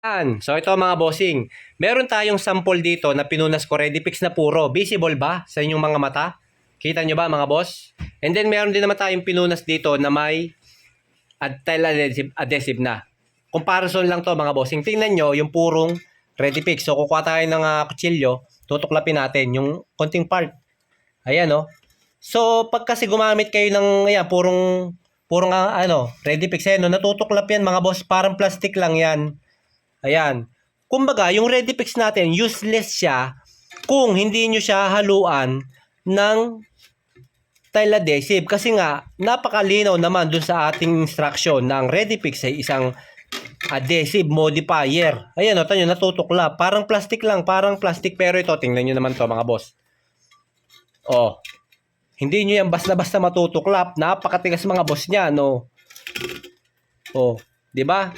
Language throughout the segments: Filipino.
Yan. So ito mga bossing, meron tayong sample dito na pinunas ko ready fix na puro. Visible ba sa inyong mga mata? Kita nyo ba mga boss? And then meron din naman tayong pinunas dito na may tile adhesive, adhesive na. Comparison lang to mga bossing. Tingnan nyo yung purong ready fix. So kukuha tayo ng uh, kutsilyo, tutuklapin natin yung konting part. Ayan oh. So pag kasi gumamit kayo ng ayan, purong purong ah, ano, ready fix ayan, no? natutuklap yan mga boss, parang plastic lang yan. Ayan. Kumbaga, yung ready fix natin, useless siya kung hindi nyo siya haluan ng tile adhesive. Kasi nga, napakalinaw naman dun sa ating instruction ng ready fix ay isang adhesive modifier. Ayan o, tanyo, natutukla. Parang plastic lang, parang plastic. Pero ito, tingnan nyo naman to mga boss. Oh, hindi nyo yan basta-basta matutuklap. Napakatigas mga boss niya, no? Oh, di ba?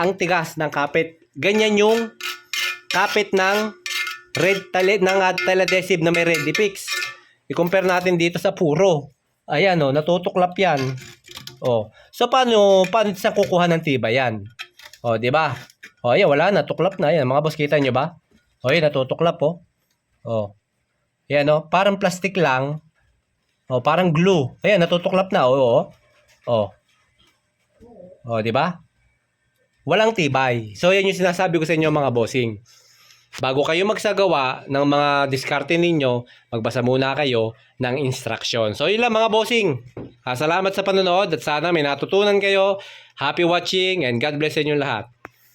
Ang tigas ng kapit. Ganyan yung kapit ng red tali ng uh, tile adhesive na may ready fix. I-compare natin dito sa puro. Ayan oh, natutuklap 'yan. Oh. So paano paano sa kukuha ng tiba 'yan? Oh, di ba? Oh, ayan, wala na, tuklap na 'yan. Mga boss, kita nyo ba? Oh, yan, natutuklap oh. Oh. Yan oh, parang plastic lang. Oh, parang glue. Ayan, natutuklap na oh. Oh. Oh, oh di ba? Walang tibay. So, yan yung sinasabi ko sa inyo mga bossing. Bago kayo magsagawa ng mga diskarte ninyo, magbasa muna kayo ng instruction. So, yun lang mga bossing. Ah, salamat sa panonood at sana may natutunan kayo. Happy watching and God bless sa inyo lahat.